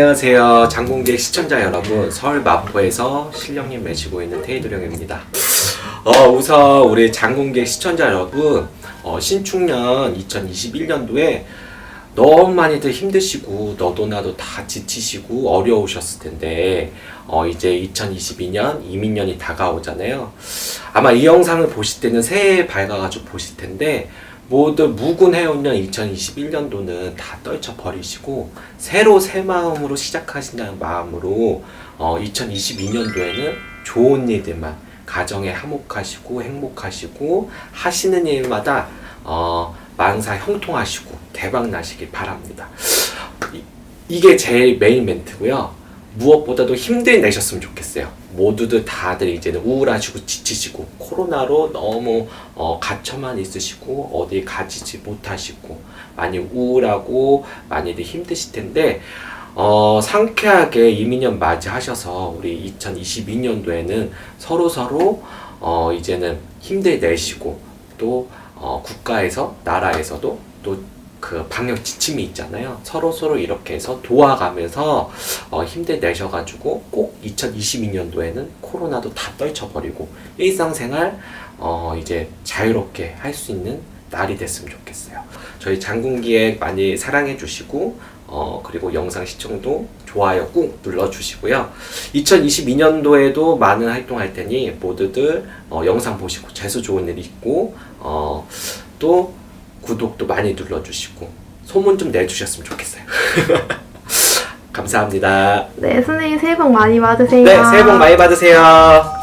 안녕하세요. 장공객 시청자 여러분. 서울 마포에서 실령님 매시고 있는 테이드령입니다. 어, 우선 우리 장공객 시청자 여러분, 어, 신축년 2021년도에 너무 많이들 힘드시고 너도 나도 다 지치시고 어려우셨을 텐데 어, 이제 2022년 이민년이 다가오잖아요. 아마 이 영상을 보실 때는 새해 밝아가지고 보실 텐데 모두 묵은 해운년 2021년도는 다 떨쳐 버리시고 새로 새 마음으로 시작하신다는 마음으로 어, 2022년도에는 좋은 일들만 가정에 화목하시고 행복하시고 하시는 일마다 어, 만사 형통하시고 대박 나시길 바랍니다. 이, 이게 제일 메인 멘트고요. 무엇보다도 힘들 내셨으면 좋겠어요. 모두들 다들 이제는 우울하시고 지치시고 코로나로 너무 어, 갇혀만 있으시고 어디 가지지 못하시고 많이 우울하고 많이들 힘드실 텐데 어, 상쾌하게 이민년 맞이하셔서 우리 2022년도에는 서로 서로 어, 이제는 힘들 내시고 또 어, 국가에서 나라에서도 또그 방역 지침이 있잖아요. 서로 서로 이렇게 해서 도와가면서 어, 힘들 내셔가지고 꼭 2022년도에는 코로나도 다 떨쳐버리고 일상생활 어, 이제 자유롭게 할 수 있는 날이 됐으면 좋겠어요. 저희 장군기획 많이 사랑해 주시고 어, 그리고 영상 시청도 좋아요 꾹 눌러 주시고요. 2022년도에도 많은 활동할 테니 모두들 어, 영상 보시고 재수 좋은 일 있고 어, 또 구독도 많이 눌러 주시고 소문 좀 내주셨으면 좋겠어요. 감사합니다. 네, 선생님 새해 복 많이 받으세요. 네, 새해 복 많이 받으세요.